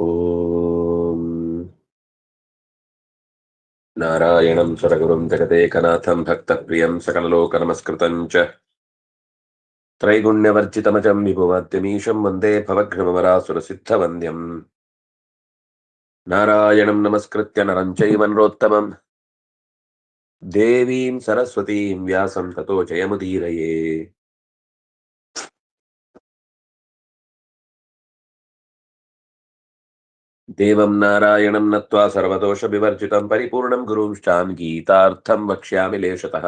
ఓం నారాయణం సరగురుం జగదేకనాథం భక్తప్రియం సకలలోక నమస్కృతం త్రైగుణ్యవర్జితమజం విభువాద్యమీశం వందే భవఘ్నమరాసురసిద్ధవంద్యం. నారాయణం నమస్కృత్య నరం చైవనరోత్తమం దేవీం సరస్వతీం వ్యాసం తతో జయముదీరయే. देवं नारायणं नत्वा सर्वदोषविवर्जितं परिपूर्णं गुरुंश्चान् गीतार्थं वक्ष्यामि लेशतः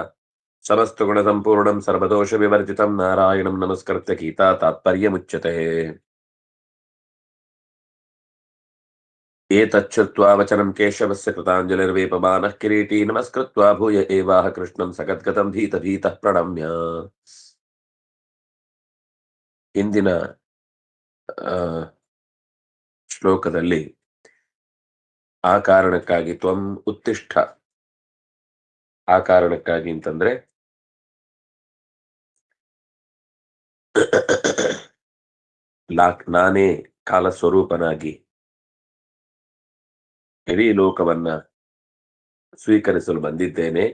समस्तगुणसम्पूर्णं सर्वदोषविवर्जितं नारायणं नमस्कृत्य गीता तात्पर्यमुच्यते एतच्छ्रुत्वा वचनं केशवस्य कृताञ्जलिर्वेपमानः किरीटी नमस्कृत्वा भूय एवाह कृष्णं सगद्गतं भीतभीतः प्रणम्य ಹಿಂದಿನ ಆ, ಶ್ಲೋಕದಲ್ಲಿ ಆ ಕಾರಣಕ್ಕಾಗಿ ತ್ವಂ ಉತ್ತಿಷ್ಠ. ಆ ಕಾರಣಕ್ಕಾಗಿ ಅಂತಂದ್ರೆ ಲಾಕ್ ನಾನೇ ಕಾಲ ಸ್ವರೂಪನಾಗಿ ಇಡೀ ಲೋಕವನ್ನ ಸ್ವೀಕರಿಸಲು ಬಂದಿದ್ದೇನೆ.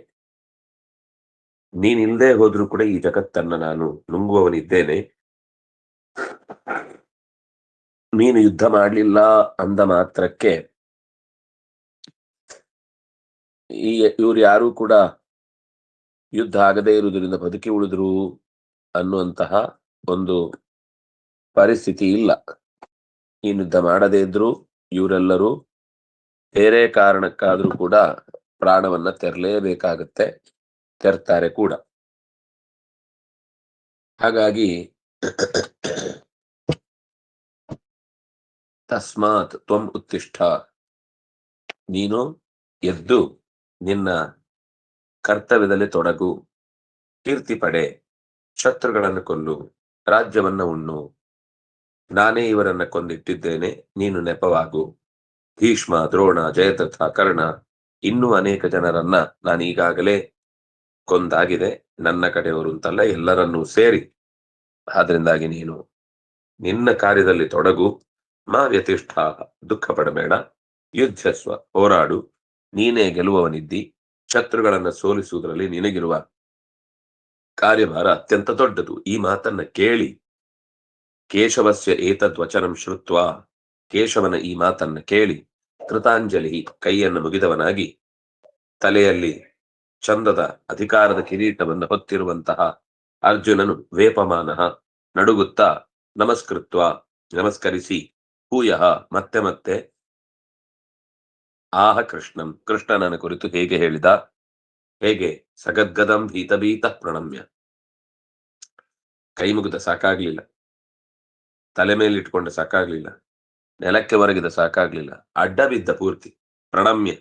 ನೀನಿಲ್ಲದೆ ಹೋದ್ರೂ ಕೂಡ ಈ ಜಗತ್ತನ್ನ ನಾನು ನುಂಗುವವನಿದ್ದೇನೆ. ನೀನು ಯುದ್ಧ ಮಾಡಲಿಲ್ಲ ಅಂದ ಮಾತ್ರಕ್ಕೆ ಈ ಇವ್ರು ಯಾರು ಕೂಡ ಯುದ್ಧ ಆಗದೇ ಇರುವುದರಿಂದ ಬದುಕಿ ಉಳಿದ್ರು ಅನ್ನುವಂತಹ ಒಂದು ಪರಿಸ್ಥಿತಿ ಇಲ್ಲ. ಈ ಯುದ್ಧ ಮಾಡದೇ ಇದ್ರು ಇವರೆಲ್ಲರೂ ಬೇರೆ ಕಾರಣಕ್ಕಾದ್ರೂ ಕೂಡ ಪ್ರಾಣವನ್ನ ತೆರಲೇಬೇಕಾಗತ್ತೆ, ತೆರ್ತಾರೆ ಕೂಡ. ಹಾಗಾಗಿ ತಸ್ಮಾತ್ ತ್ವಂ ಉತ್ತಿಷ್ಠ. ನೀನು ಎದ್ದು ನಿನ್ನ ಕರ್ತವ್ಯದಲ್ಲಿ ತೊಡಗು. ಕೀರ್ತಿ ಪಡೆ. ಶತ್ರುಗಳನ್ನು ಕೊಲ್ಲು. ರಾಜ್ಯವನ್ನ ಉಣ್ಣು. ನಾನೇ ಇವರನ್ನ ಕೊಂದಿಟ್ಟಿದ್ದೇನೆ. ನೀನು ನೆಪವಾಗು. ಭೀಷ್ಮ, ದ್ರೋಣ ಜಯದ್ರಥ ಕರ್ಣ ಇನ್ನೂ ಅನೇಕ ಜನರನ್ನ ನಾನು ಈಗಾಗಲೇ ಕೊಂದಾಗಿದೆ. ನನ್ನ ಕಡೆಯವರು ಅಂತಲ್ಲ ಎಲ್ಲರನ್ನೂ ಸೇರಿ. ಆದ್ರಿಂದಾಗಿ ನೀನು ನಿನ್ನ ಕಾರ್ಯದಲ್ಲಿ ತೊಡಗು. ಮಾ ವ್ಯತಿಷ್ಠ ದುಃಖ ಪಡಬೇಡ, ಯುದ್ಧಸ್ವ, ಹೋರಾಡು, ನೀನೇ ಗೆಲ್ಲುವವನಿದ್ದಿ, ಶತ್ರುಗಳನ್ನ ಸೋಲಿಸುವುದರಲ್ಲಿ ನಿನಗಿರುವ ಕಾರ್ಯಭಾರ ಅತ್ಯಂತ ದೊಡ್ಡದು. ಈ ಮಾತನ್ನ ಕೇಳಿ ಕೇಶವಸ್ಯ ಏತದ್ವಚನಂ ಶ್ರುತ್ವ, ಕೇಶವನ ಈ ಮಾತನ್ನ ಕೇಳಿ ಕೃತಾಂಜಲಿ ಕೈಯನ್ನು ಮುಗಿದವನಾಗಿ ತಲೆಯಲ್ಲಿ ಚಂದದ ಅಧಿಕಾರದ ಕಿರೀಟವನ್ನು ಹೊತ್ತಿರುವಂತಹ ಅರ್ಜುನನು ವೇಪಮಾನ ನಡುಗುತ್ತಾ ನಮಸ್ಕೃತ್ವ, ನಮಸ್ಕರಿಸಿ ಭೂಯಃ, ಮತ್ತೆ ಮತ್ತೆ. ಆಹ ಕೃಷ್ಣಂ ಕೃಷ್ಣನನ ಕುರಿತು ಹೇಗೆ ಹೇಳಿದ? ಹೇಗೆ? ಸಗದ್ಗದಂ ಭೀತಭೀತ ಭೀತ ಪ್ರಣಮ್ಯ. ಕೈ ಮುಗಿದ ಸಾಕಾಗ್ಲಿಲ್ಲ. ತಲೆ ಮೇಲಿಟ್ಕೊಂಡ ಸಾಕಾಗ್ಲಿಲ್ಲ. ನೆಲಕ್ಕೆ ಒರಗಿದ ಸಾಕಾಗ್ಲಿಲ್ಲ. ಅಡ್ಡ ಬಿದ್ದ ಪೂರ್ತಿ, ಪ್ರಣಮ್ಯ.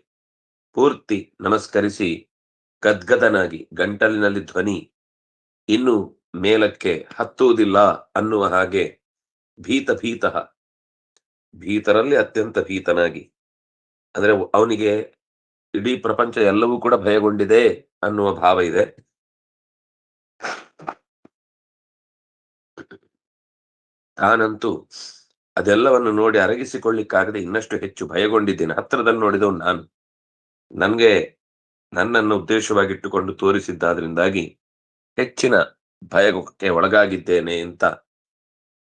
ಪೂರ್ತಿ ನಮಸ್ಕರಿಸಿ, ಗದ್ಗದನಾಗಿ, ಗಂಟಲಿನಲ್ಲಿ ಧ್ವನಿ. ಇನ್ನು ಮೇಲಕ್ಕೆ ಹತ್ತುವುದಿಲ್ಲ ಅನ್ನುವ ಹಾಗೆ ಭೀತ ಭೀತ ಭೀತರಲ್ಲಿ ಅತ್ಯಂತ ಭೀತನಾಗಿ. ಅಂದ್ರೆ ಅವನಿಗೆ ಇಡೀ ಪ್ರಪಂಚ ಎಲ್ಲವೂ ಕೂಡ ಭಯಗೊಂಡಿದೆ ಅನ್ನುವ ಭಾವ ಇದೆ. ತಾನಂತೂ ಅದೆಲ್ಲವನ್ನು ನೋಡಿ ಅರಗಿಸಿಕೊಳ್ಳಿಕ್ಕಾಗದೆ ಇನ್ನಷ್ಟು ಹೆಚ್ಚು ಭಯಗೊಂಡಿದ್ದೇನೆ. ಹತ್ತಿರದಲ್ಲಿ ನೋಡಿದವನು ನಾನು. ನನ್ಗೆ ನನ್ನನ್ನು ಉದ್ದೇಶವಾಗಿಟ್ಟುಕೊಂಡು ತೋರಿಸಿದ್ದಾದ್ರಿಂದಾಗಿ ಹೆಚ್ಚಿನ ಭಯಕ್ಕೆ ಒಳಗಾಗಿದ್ದೇನೆ ಅಂತ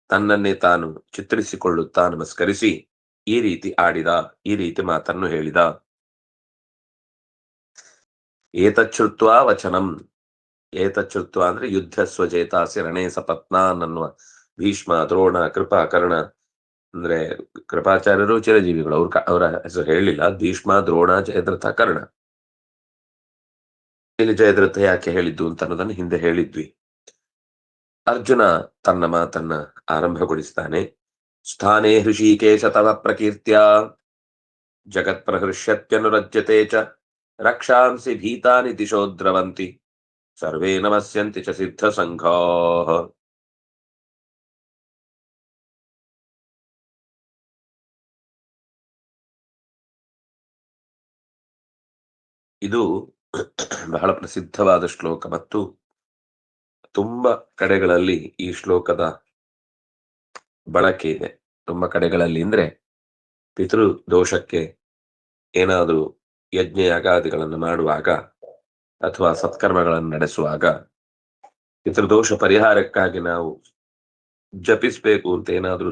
ತನ್ನನ್ನೇ ತಾನು ಚಿತ್ರಿಸಿಕೊಳ್ಳುತ್ತಾ ನಮಸ್ಕರಿಸಿ ಈ ರೀತಿ ಆಡಿದ, ಈ ರೀತಿ ಮಾತನ್ನು ಹೇಳಿದ. ಏತಚ್ಛೃತ್ವ ವಚನಂ. ಏತಚ್ಛೃತ್ವ ಅಂದ್ರೆ ಯುದ್ಧ ಸ್ವಜೇತಾಸಿ ರಣೇ ಸಪತ್ನಾನ್ ಅನ್ನುವ ಭೀಷ್ಮ, ದ್ರೋಣ ಕೃಪಾ ಕರ್ಣ ಅಂದ್ರೆ ಕೃಪಾಚಾರ್ಯರು ಚಿರಜೀವಿಗಳು. ಅವ್ರ ಅವರ ಹೆಸರು ಹೇಳಿಲ್ಲ. ಭೀಷ್ಮ, ದ್ರೋಣ, ಜಯದ್ರಥ, ಕರ್ಣ. ಇಲ್ಲಿ ಜಯದ್ರಥ ಯಾಕೆ ಹೇಳಿದ್ದು ಅಂತ ಅನ್ನೋದನ್ನು ಹಿಂದೆ ಹೇಳಿದ್ವಿ. ಅರ್ಜುನ ತನ್ನ ಮಾತನ್ನ ಆರಂಭಗೊಳಿಸ್ತಾನೆ. ಸ್ಥಾನೇ ಹೃಷಿಕೇಶ ತವ ಪ್ರಕೀರ್ತ್ಯ, ಜಗತ್ ಪ್ರಹೃಷ್ಯತ್ಯನುರಜ್ಯತೆ ಚ, ರಕ್ಷಾಂಸಿ ಭೀತಾನಿ ದಿಶೋ ದ್ರವಂತಿ ಸರ್ವೇ ನಮಸ್ಯಂತಿ ಚ ಸಿದ್ಧ ಸಂಘಾ ಇದು ಬಹಳ ಪ್ರಸಿದ್ಧವಾದ ಶ್ಲೋಕ ಮತ್ತು ತುಂಬಾ ಕಡೆಗಳಲ್ಲಿ ಈ ಶ್ಲೋಕದ ಬಳಕೆ ಇದೆ. ತುಂಬಾ ಕಡೆಗಳಲ್ಲಿ ಅಂದ್ರೆ ಪಿತೃ ದೋಷಕ್ಕೆ ಏನಾದರೂ ಯಜ್ಞ ಯಾಗಾದಿಗಳನ್ನು ಮಾಡುವಾಗ ಅಥವಾ ಸತ್ಕರ್ಮಗಳನ್ನು ನಡೆಸುವಾಗ ಪಿತೃದೋಷ ಪರಿಹಾರಕ್ಕಾಗಿ ನಾವು ಜಪಿಸಬೇಕು ಅಂತ ಏನಾದ್ರೂ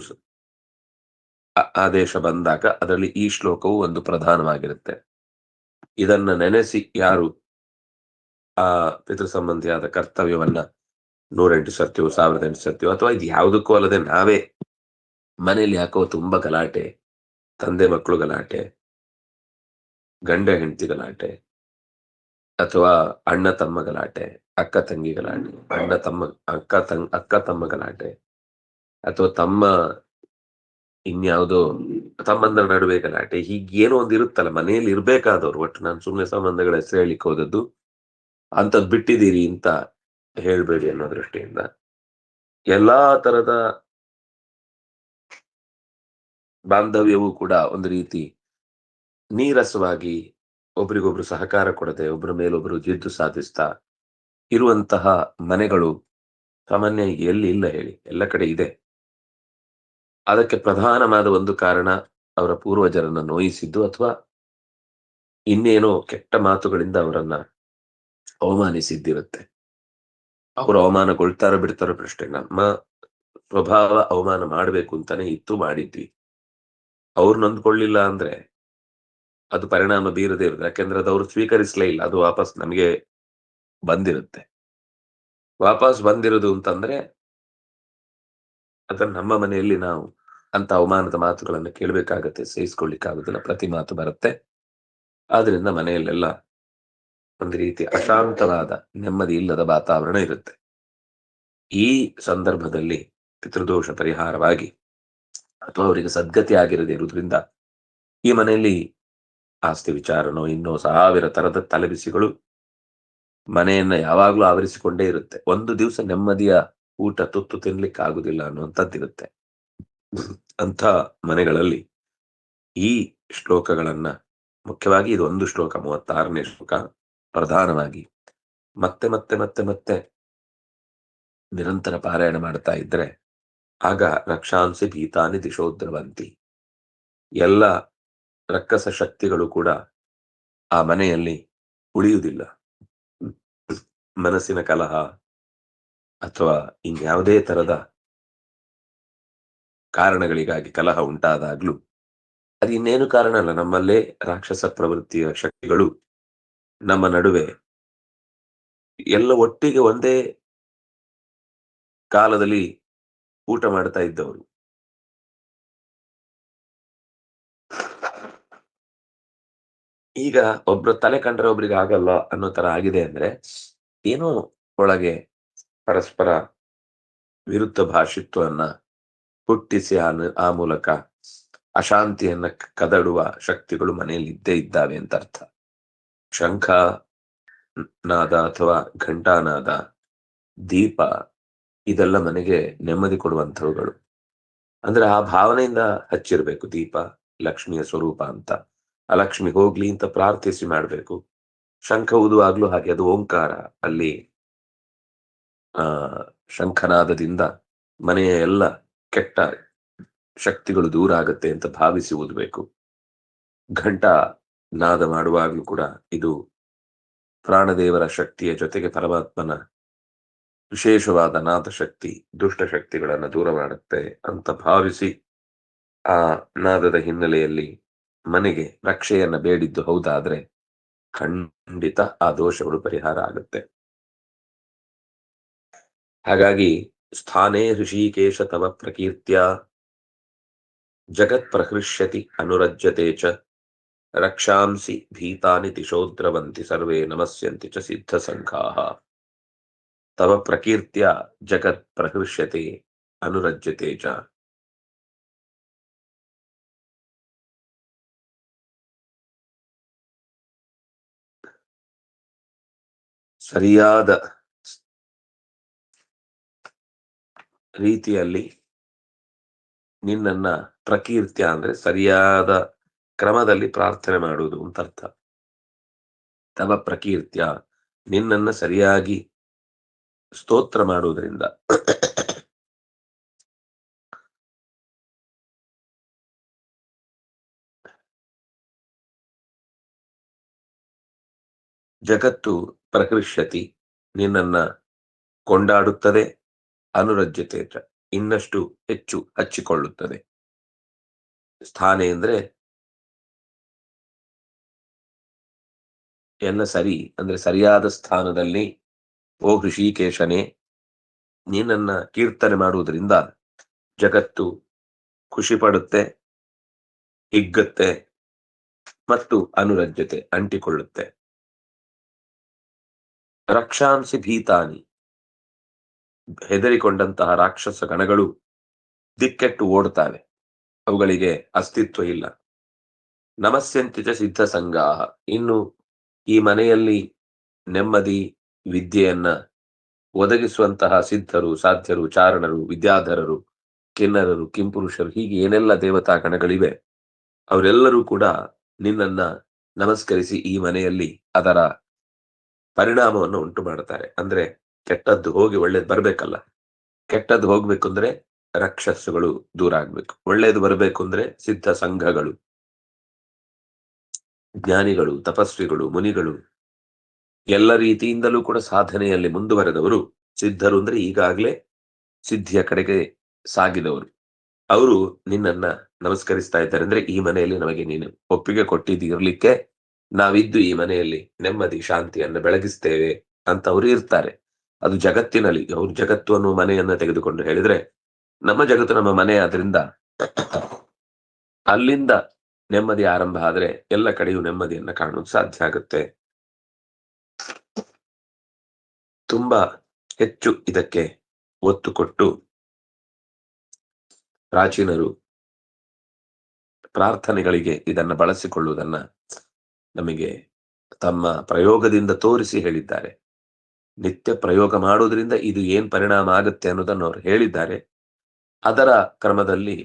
ಆದೇಶ ಬಂದಾಗ ಅದರಲ್ಲಿ ಈ ಶ್ಲೋಕವು ಒಂದು ಪ್ರಧಾನವಾಗಿರುತ್ತೆ. ಇದನ್ನ ನೆನೆಸಿ ಯಾರು ಆ ಪಿತೃ ಸಂಬಂಧಿಯಾದ ಕರ್ತವ್ಯವನ್ನ ನೂರೆಂಟು ಸರ್ತಿಯೋ ಸಾವಿರದ ಎಂಟು ಸರ್ತಿಯೋ ಅಥವಾ ಇದು ಯಾವುದಕ್ಕೂ ಅಲ್ಲದೆ ನಾವೇ ಮನೆಯಲ್ಲಿ ಹಾಕೋ ತುಂಬಾ ಗಲಾಟೆ, ತಂದೆ ಮಕ್ಕಳು ಗಲಾಟೆ, ಗಂಡ ಹೆಂಡತಿ ಗಲಾಟೆ ಅಥವಾ ಅಣ್ಣ ತಮ್ಮ ಗಲಾಟೆ, ಅಕ್ಕ ತಂಗಿ ಗಲಾಟೆ, ಅಣ್ಣ ತಮ್ಮ, ಅಕ್ಕ ತಂಗ್ ಅಕ್ಕ ತಮ್ಮ ಗಲಾಟೆ ಅಥವಾ ತಮ್ಮ ಇನ್ಯಾವುದೋ ತಮ್ಮಂದರ ನಡುವೆ ಗಲಾಟೆ ಹೀಗೇನೋ ಒಂದು ಇರುತ್ತಲ್ಲ, ಮನೆಯಲ್ಲಿ ಇರ್ಬೇಕಾದವ್ರು, ಒಟ್ಟು ನಾನು ಸುಮ್ಮನೆ ಸಂಬಂಧಗಳ ಹೆಸರು ಹೇಳಿಕ್ ಹೋದದ್ದು ಅಂತದ್ ಬಿಟ್ಟಿದ್ದೀರಿ ಅಂತ ಹೇಳ್ಬೇಡಿ ಅನ್ನೋ ದೃಷ್ಟಿಯಿಂದ. ಎಲ್ಲಾ ತರದ ಬಾಂಧವ್ಯವೂ ಕೂಡ ಒಂದು ರೀತಿ ನೀರಸವಾಗಿ ಒಬ್ರಿಗೊಬ್ರು ಸಹಕಾರ ಕೊಡದೆ ಒಬ್ಬರ ಮೇಲೊಬ್ರು ಜಿದ್ದು ಸಾಧಿಸ್ತಾ ಇರುವಂತಹ ಮನೆಗಳು ಸಾಮಾನ್ಯ ಎಲ್ಲಿ ಇಲ್ಲ ಹೇಳಿ, ಎಲ್ಲ ಕಡೆ ಇದೆ. ಅದಕ್ಕೆ ಪ್ರಧಾನವಾದ ಒಂದು ಕಾರಣ ಅವರ ಪೂರ್ವಜರನ್ನ ನೋಯಿಸಿದ್ದು ಅಥವಾ ಇನ್ನೇನೋ ಕೆಟ್ಟ ಮಾತುಗಳಿಂದ ಅವರನ್ನ ಅವಮಾನಿಸಿದ್ದಿರುತ್ತೆ. ಅವರು ಅವಮಾನಗೊಳ್ತಾರೋ ಬಿಡ್ತಾರೋ ಪ್ರಶ್ನೆ. ನಮ್ಮ ಪ್ರಭಾವ ಅವಮಾನ ಮಾಡಬೇಕು ಅಂತಾನೆ ಇತ್ತು ಮಾಡಿದ್ವಿ. ಅವ್ರು ನೊಂದ್ಕೊಳ್ಳಿಲ್ಲ ಅಂದ್ರೆ ಅದು ಪರಿಣಾಮ ಬೀರದೇ ಇರುತ್ತೆ ಯಾಕೆಂದ್ರೆ ಅದು ಅವ್ರು ಸ್ವೀಕರಿಸಲೇ ಇಲ್ಲ. ಅದು ವಾಪಸ್ ನಮಗೆ ಬಂದಿರುತ್ತೆ. ವಾಪಸ್ ಬಂದಿರೋದು ಅಂತಂದ್ರೆ ಅದನ್ನ ನಮ್ಮ ಮನೆಯಲ್ಲಿ ನಾವು ಅಂತ ಅವಮಾನದ ಮಾತುಗಳನ್ನು ಕೇಳಬೇಕಾಗತ್ತೆ, ಸಹಿಸ್ಕೊಳ್ಳಿಕ್ಕಾಗುದಿಲ್ಲ, ಪ್ರತಿ ಮಾತು ಬರುತ್ತೆ. ಆದ್ರಿಂದ ಮನೆಯಲ್ಲೆಲ್ಲ ಒಂದು ರೀತಿ ಅಶಾಂತವಾದ ನೆಮ್ಮದಿ ಇಲ್ಲದ ವಾತಾವರಣ ಇರುತ್ತೆ. ಈ ಸಂದರ್ಭದಲ್ಲಿ ಪಿತೃದೋಷ ಪರಿಹಾರವಾಗಿ ಅಥವಾ ಅವರಿಗೆ ಸದ್ಗತಿ ಆಗಿರದೇ ಇರುವುದರಿಂದ ಈ ಮನೆಯಲ್ಲಿ ಆಸ್ತಿ ವಿಚಾರನೋ ಇನ್ನೋ ಸಾವಿರ ತರದ ತಲೆಬಿಸಿಗಳು ಮನೆಯನ್ನ ಯಾವಾಗ್ಲೂ ಆವರಿಸಿಕೊಂಡೇ ಇರುತ್ತೆ. ಒಂದು ದಿವಸ ನೆಮ್ಮದಿಯ ಊಟ ತುತ್ತು ತಿನ್ಲಿಕ್ಕೆ ಆಗುದಿಲ್ಲ ಅನ್ನುವಂಥದ್ದಿರುತ್ತೆ ಅಂತ ಮನೆಗಳಲ್ಲಿ ಈ ಶ್ಲೋಕಗಳನ್ನ ಮುಖ್ಯವಾಗಿ ಇದು ಒಂದು ಶ್ಲೋಕ, ಮೂವತ್ತಾರನೇ ಶ್ಲೋಕ ಪ್ರಧಾನವಾಗಿ. ಮತ್ತೆ ಮತ್ತೆ ಮತ್ತೆ ಮತ್ತೆ ನಿರಂತರ ಪಾರಾಯಣ ಮಾಡ್ತಾ ಇದ್ರೆ ಆಗ ರಕ್ಷಾಂಸಿ ಭೀತಾನಿ ದಿಶೋದ್ರವಂತಿ. ಎಲ್ಲ ರಕ್ಕಸ ಶಕ್ತಿಗಳು ಕೂಡ ಆ ಮನೆಯಲ್ಲಿ ಉಳಿಯುವುದಿಲ್ಲ. ಮನಸ್ಸಿನ ಕಲಹ ಅಥವಾ ಇನ್ಯಾವುದೇ ತರದ ಕಾರಣಗಳಿಗಾಗಿ ಕಲಹ ಉಂಟಾದಾಗ್ಲೂ ಅದು ಇನ್ನೇನು ಕಾರಣ ಅಲ್ಲ, ನಮ್ಮಲ್ಲೇ ರಾಕ್ಷಸ ಪ್ರವೃತ್ತಿಯ ಶಕ್ತಿಗಳು ನಮ್ಮ ನಡುವೆ. ಎಲ್ಲ ಒಟ್ಟಿಗೆ ಒಂದೇ ಕಾಲದಲ್ಲಿ ಊಟ ಮಾಡ್ತಾ ಇದ್ದವರು. ಈಗ ಒಬ್ರು ತಲೆ ಕಂಡ್ರೆ ಒಬ್ರಿಗೆ ಆಗಲ್ಲ ಅನ್ನೋ ತರ ಆಗಿದೆ ಅಂದ್ರೆ ಏನೋ ಒಳಗೆ ಪರಸ್ಪರ ವಿರುದ್ಧ ಭಾಷಿತ್ವವನ್ನ ಹುಟ್ಟಿಸಿ ಆ ಮೂಲಕ ಅಶಾಂತಿಯನ್ನ ಕದಡುವ ಶಕ್ತಿಗಳು ಮನೆಯಲ್ಲಿ ಇದ್ದೇ ಇದ್ದಾವೆ ಅಂತ ಅರ್ಥ. ಶಂಖ, ನಾದ ಅಥವಾ ಘಂಟಾನಾದ, ದೀಪ, ಇದೆಲ್ಲ ಮನೆಗೆ ನೆಮ್ಮದಿ ಕೊಡುವಂಥವುಗಳು. ಅಂದ್ರೆ ಆ ಭಾವನೆಯಿಂದ ಹಚ್ಚಿರ್ಬೇಕು ದೀಪ, ಲಕ್ಷ್ಮಿಯ ಸ್ವರೂಪ ಅಂತ. ಆ ಲಕ್ಷ್ಮಿ ಹೋಗ್ಲಿ ಅಂತ ಪ್ರಾರ್ಥಿಸಿ ಮಾಡ್ಬೇಕು. ಶಂಖ ಊದುವಾಗ್ಲೂ ಹಾಗೆ, ಅದು ಓಂಕಾರ. ಅಲ್ಲಿ, ಆ, ಶಂಖನಾದದಿಂದ ಮನೆಯ ಎಲ್ಲ ಕೆಟ್ಟ ಶಕ್ತಿಗಳು ದೂರ ಆಗತ್ತೆ ಅಂತ ಭಾವಿಸಿ ಓದಬೇಕು. ಘಂಟ ನಾದ ಮಾಡುವಾಗಲೂ ಕೂಡ ಇದು ಪ್ರಾಣದೇವರ ಶಕ್ತಿಯ ಜೊತೆಗೆ ಪರಮಾತ್ಮನ ವಿಶೇಷವಾದ ನಾದ ಶಕ್ತಿ, ದುಷ್ಟ ಶಕ್ತಿಗಳನ್ನು ದೂರ ಮಾಡುತ್ತೆ ಅಂತ ಭಾವಿಸಿ ಆ ನಾದದ ಹಿನ್ನೆಲೆಯಲ್ಲಿ ಮನೆಗೆ ರಕ್ಷೆಯನ್ನು ಬೇಡಿದ್ದು ಹೌದಾದ್ರೆ ಖಂಡಿತ ಆ ದೋಷಗಳು ಪರಿಹಾರ ಆಗುತ್ತೆ. ಹಾಗಾಗಿ ಸ್ಥಾನೇ ಹೃಷಿಕೇಶ ತವ ಪ್ರಕೀರ್ತ್ಯ ಜಗತ್ ಪ್ರಹೃಷ್ಯತಿ ಅನುರಜ್ಯತೆ ಚ ರಕ್ಷಾಂಸಿ ಭೀತಾನಿ ತಿಶೋದ್ರವಂತಿ ಸರ್ವೇ ನಮಸ್ಯಂತಿ ಚ ಸಿದ್ಧ ಸಂಘಾಃ ತವ ಪ್ರಕೀರ್ತ್ಯ ಜಗತ್ ಪ್ರಹೃಷ್ಯತೆ ಅನುರಜ್ಯತೆ ಚ ಸರಿಯಾದ ರೀತಿಯಲ್ಲಿ ನಿನ್ನನ್ನ ಪ್ರಕೀರ್ತ್ಯ ಅಂದ್ರೆ ಸರಿಯಾದ ಕ್ರಮದಲ್ಲಿ ಪ್ರಾರ್ಥನೆ ಮಾಡುವುದು ಅಂತ ಅರ್ಥ. ತವ ಪ್ರಕೀರ್ತ್ಯ, ನಿನ್ನನ್ನ ಸರಿಯಾಗಿ ಸ್ತೋತ್ರ ಮಾಡುವುದರಿಂದ. ಜಗತ್ತು ಪ್ರಕೃಷ್ಯತಿ, ನಿನ್ನನ್ನ ಕೊಂಡಾಡುತ್ತದೆ, ಅನುರಜ್ಯತೆ ಇನ್ನಷ್ಟು ಹೆಚ್ಚು ಹಚ್ಚಿಕೊಳ್ಳುತ್ತದೆ. ಸ್ಥಾನೆ ಅಂದ್ರೆ ಎಲ್ಲ ಸರಿ, ಅಂದ್ರೆ ಸರಿಯಾದ ಸ್ಥಾನದಲ್ಲಿ, ಓ ಋಷಿಕೇಶನೇ ನೀನನ್ನ ಕೀರ್ತನೆ ಮಾಡುವುದರಿಂದ ಜಗತ್ತು ಖುಷಿ ಪಡುತ್ತೆ, ಹಿಗ್ಗುತ್ತೆ ಮತ್ತು ಅನುರಜ್ಯತೆ ಅಂಟಿಕೊಳ್ಳುತ್ತೆ. ರಕ್ಷಾಂಸಿ ಭೀತಾನಿ. ಹೆದರಿಕೊಂಡಂತಹ ರಾಕ್ಷಸ ಗಣಗಳು ದಿಕ್ಕೆಟ್ಟು ಓಡ್ತಾವೆ ಅವುಗಳಿಗೆ ಅಸ್ತಿತ್ವ ಇಲ್ಲ. ನಮಸ್ಯಂತಿಜ ಸಿದ್ಧ ಸಂಗಾಹ ಇನ್ನು ಈ ಮನೆಯಲ್ಲಿ ನೆಮ್ಮದಿ, ವಿದ್ಯೆಯನ್ನ ಒದಗಿಸುವಂತಹ ಸಿದ್ಧರು, ಸಾಧ್ಯರು, ಚಾರಣರು, ವಿದ್ಯಾಧರರು, ಕಿನ್ನರರು, ಕಿಂಪುರುಷರು, ಹೀಗೆ ಏನೆಲ್ಲ ದೇವತಾ ಗಣಗಳಿವೆ ಅವರೆಲ್ಲರೂ ಕೂಡ ನಿನ್ನನ್ನ ನಮಸ್ಕರಿಸಿ ಈ ಮನೆಯಲ್ಲಿ ಅದರ ಪರಿಣಾಮವನ್ನು ಉಂಟು ಮಾಡ್ತಾರೆ ಅಂದ್ರೆ ಕೆಟ್ಟದ್ದು ಹೋಗಿ ಒಳ್ಳೇದು ಬರ್ಬೇಕಲ್ಲ. ಕೆಟ್ಟದ್ದು ಹೋಗ್ಬೇಕು ಅಂದ್ರೆ ರಕ್ಷಸ್ಸುಗಳು ದೂರ ಆಗ್ಬೇಕು. ಒಳ್ಳೇದು ಬರಬೇಕು ಅಂದ್ರೆ ಸಿದ್ಧ ಸಂಘಗಳು. ಜ್ಞಾನಿಗಳು, ತಪಸ್ವಿಗಳು, ಮುನಿಗಳು ಎಲ್ಲ ರೀತಿಯಿಂದಲೂ ಕೂಡ ಸಾಧನೆಯಲ್ಲಿ ಮುಂದುವರೆದವರು, ಸಿದ್ಧರು ಅಂದ್ರೆ ಈಗಾಗಲೇ ಸಿದ್ಧಿಯ ಕಡೆಗೆ ಸಾಗಿದವರು. ಅವರು ನಿನ್ನನ್ನ ನಮಸ್ಕರಿಸ್ತಾ ಇದ್ದಾರೆ ಅಂದ್ರೆ ಈ ಮನೆಯಲ್ಲಿ ನಮಗೆ ನೀನು ಒಪ್ಪಿಗೆ ಕೊಟ್ಟಿದ್ದಿರ್ಲಿಕ್ಕೆ ನಾವಿದ್ದು ಈ ಮನೆಯಲ್ಲಿ ನೆಮ್ಮದಿ, ಶಾಂತಿಯನ್ನು ಬೆಳಗಿಸ್ತೇವೆ ಅಂತ ಅವರು ಇರ್ತಾರೆ. ಅದು ಜಗತ್ತಿನಲ್ಲಿ, ಅವ್ರ ಜಗತ್ತು ಅನ್ನುವ ಮನೆಯನ್ನ ತೆಗೆದುಕೊಂಡು ಹೇಳಿದ್ರೆ ನಮ್ಮ ಜಗತ್ತು ನಮ್ಮ ಮನೆ ಆದ್ರಿಂದ ಅಲ್ಲಿಂದ ನೆಮ್ಮದಿ ಆರಂಭ ಆದರೆ ಎಲ್ಲ ಕಡೆಯೂ ನೆಮ್ಮದಿಯನ್ನ ಕಾಣೋದು ಸಾಧ್ಯ ಆಗುತ್ತೆ. ತುಂಬಾ ಹೆಚ್ಚು ಇದಕ್ಕೆ ಒತ್ತು ಕೊಟ್ಟು ಪ್ರಾಚೀನರು ಪ್ರಾರ್ಥನೆಗಳಿಗೆ ಇದನ್ನ ಬಳಸಿಕೊಳ್ಳುವುದನ್ನ ನಮಗೆ ತಮ್ಮ ಪ್ರಯೋಗದಿಂದ ತೋರಿಸಿ ಹೇಳಿದ್ದಾರೆ. ನಿತ್ಯ ಪ್ರಯೋಗ ಮಾಡುವುದರಿಂದ ಇದು ಏನ್ ಪರಿಣಾಮ ಆಗುತ್ತೆ ಅನ್ನೋದನ್ನು ಅವರು ಹೇಳಿದ್ದಾರೆ. ಅದರ ಕ್ರಮದಲ್ಲಿ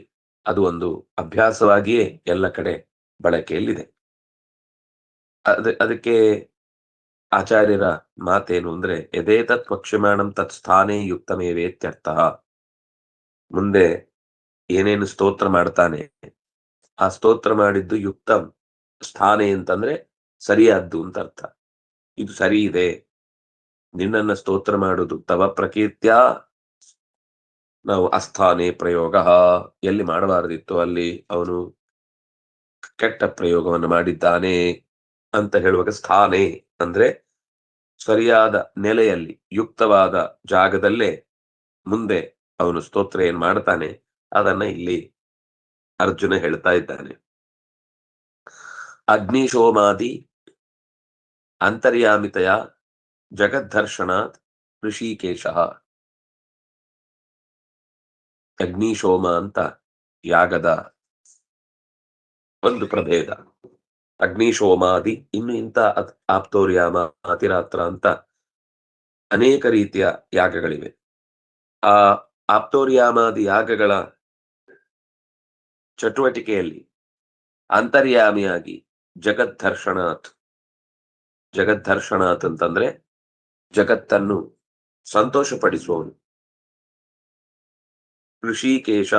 ಅದು ಒಂದು ಅಭ್ಯಾಸವಾಗಿಯೇ ಎಲ್ಲ ಕಡೆ ಬಳಕೆಯಲ್ಲಿದೆ. ಅದ, ಅದಕ್ಕೆ ಆಚಾರ್ಯರ ಮಾತೇನು ಅಂದ್ರೆ ಎದೇ ತತ್ ಪಕ್ಷಮಾಣಂ ತತ್ ಸ್ಥಾನೇ ಯುಕ್ತಮೇವೇತ್ಯರ್ಥ ಮುಂದೆ ಏನೇನು ಸ್ತೋತ್ರ ಮಾಡ್ತಾನೆ, ಆ ಸ್ತೋತ್ರ ಮಾಡಿದ್ದು ಯುಕ್ತಂ, ಸ್ಥಾನೆ ಅಂತಂದ್ರೆ ಸರಿಯಾದ್ದು ಅಂತ ಅರ್ಥ. ಇದು ಸರಿ ಇದೆ. ನಿನ್ನನ್ನ ಸ್ತೋತ್ರ ಮಾಡುದು ತವ ಪ್ರಕೀರ್ತ್ಯ ನಾವು ಅಸ್ಥಾನೆ ಪ್ರಯೋಗ ಎಲ್ಲಿ ಮಾಡಬಾರದಿತ್ತು ಅಲ್ಲಿ ಅವನು ಕೆಟ್ಟ ಪ್ರಯೋಗವನ್ನು ಮಾಡಿದ್ದಾನೆ ಅಂತ ಹೇಳುವಾಗ ಸ್ಥಾನೆ ಅಂದ್ರೆ ಸರಿಯಾದ ನೆಲೆಯಲ್ಲಿ ಯುಕ್ತವಾದ ಜಾಗದಲ್ಲೇ ಮುಂದೆ ಅವನು ಸ್ತೋತ್ರ ಏನ್ ಮಾಡ್ತಾನೆ. ಅದನ್ನ ಇಲ್ಲಿ ಅರ್ಜುನ ಹೇಳ್ತಾ ಇದ್ದಾನೆ. ಅಗ್ನಿಶೋಮಾದಿ ಅಂತರ್ಯಾಮಿತಯ ಜಗದ್ದರ್ಶನಾತ್ ಋಷಿಕೇಶ. ಅಗ್ನಿಶೋಮ ಅಂತ ಯಾಗದ ಒಂದು ಪ್ರಭೇದ. ಅಗ್ನಿಶೋಮಾದಿ ಇನ್ನು ಇಂಥ ಆಪ್ತೋರ್ಯಾಮ, ಅತಿರಾತ್ರ ಅಂತ ಅನೇಕ ರೀತಿಯ ಯಾಗಗಳಿವೆ. ಆ ಆಪ್ತೋರ್ಯಾಮಾದಿ ಯಾಗಗಳ ಚಟುವಟಿಕೆಯಲ್ಲಿ ಅಂತರ್ಯಾಮಿಯಾಗಿ ಜಗದ್ದರ್ಶನಾಥ್ ಜಗದ್ದರ್ಶನಾಥ್ ಅಂತಂದ್ರೆ ಜಗತ್ತನ್ನು ಸಂತೋಷಪಡಿಸುವವನು. ಋಷಿಕೇಶ